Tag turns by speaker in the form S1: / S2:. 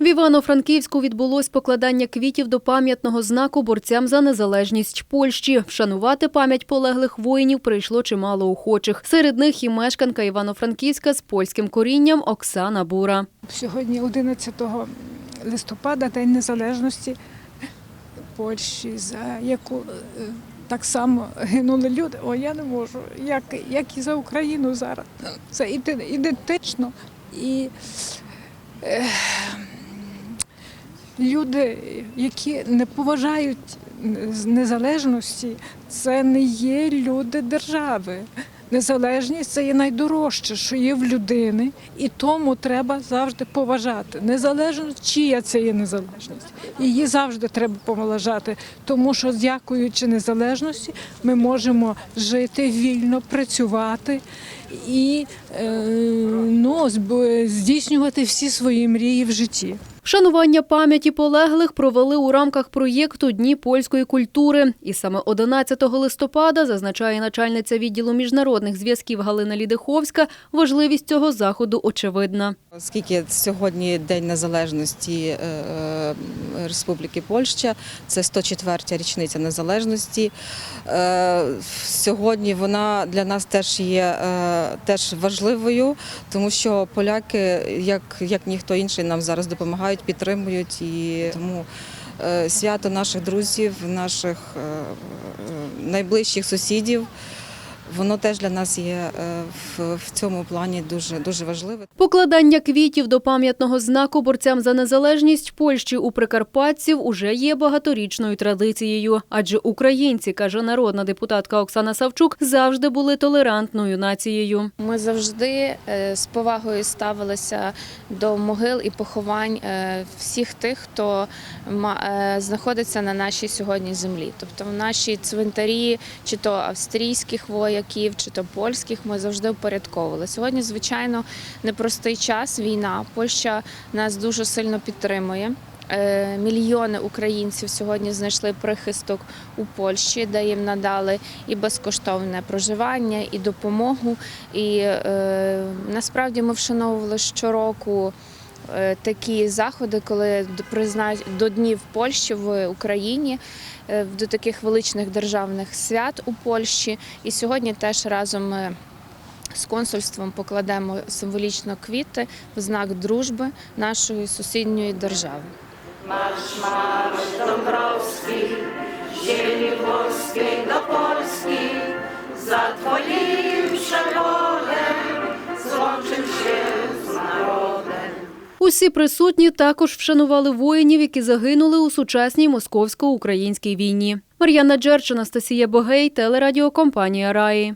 S1: В Івано-Франківську відбулось покладання квітів до пам'ятного знаку борцям за незалежність Польщі. Вшанувати пам'ять полеглих воїнів прийшло чимало охочих. Серед них і мешканка Івано-Франківська з польським корінням Оксана Бура.
S2: Сьогодні 11 листопада, День Незалежності Польщі, за яку е, так само гинули люди. О, я не можу. Як, як і за Україну зараз. Це іде- ідентично. І е, люди, які не поважають незалежності, це не є люди держави. Незалежність це є найдорожче, що є в людини, і тому треба завжди поважати. Незалежно чия це є незалежність. Її завжди треба поважати, тому що, дякуючи незалежності, ми можемо жити вільно, працювати і е, ну, здійснювати всі свої мрії в житті.
S1: Вшанування пам'яті полеглих провели у рамках проєкту Дні польської культури. І саме 11 листопада, зазначає начальниця відділу міжнародних зв'язків Галина Лідиховська, важливість цього заходу очевидна.
S3: Оскільки сьогодні День Незалежності е, е, Республіки Польща, це 104-я річниця незалежності. Е, Сьогодні вона для нас теж є теж важливою, тому що поляки, як, як ніхто інший, нам зараз допомагають, підтримують і тому. е, Свято наших друзів, наших е, е, найближчих сусідів, воно теж для нас є е, в, цьому плані дуже, дуже важливе.
S1: Покладання квітів до пам'ятного знаку борцям за незалежність Польщі у прикарпатців уже є багаторічною традицією. Адже українці, каже народна депутатка Оксана Савчук, завжди були толерантною нацією.
S4: Ми завжди е, з повагою ставилися до могил і поховань е, всіх тих, хто ма- знаходиться на нашій сьогодні землі. Тобто в наші цвинтарі, чи то австрійських вояків, чи то польських, ми завжди впорядковували. Сьогодні, звичайно, непростий час, війна. Польща нас дуже сильно підтримує. Е, Мільйони українців сьогодні знайшли прихисток у Польщі, де їм надали і безкоштовне проживання, і допомогу. І е, насправді ми вшановували щороку. Е, Такі заходи, коли до- признають до днів Польщі в Україні, е, до таких величних державних свят у Польщі. І сьогодні теж разом ми з консульством покладемо символічно квіти в знак дружби нашої сусідньої держави.
S5: Marsz, marsz Dąbrowski, ziemi włoskiej do Polski,
S1: Усі присутні також вшанували воїнів, які загинули у сучасній московсько-українській війні. Мар'яна Джерч, Анастасія Богей, телерадіокомпанія Раї.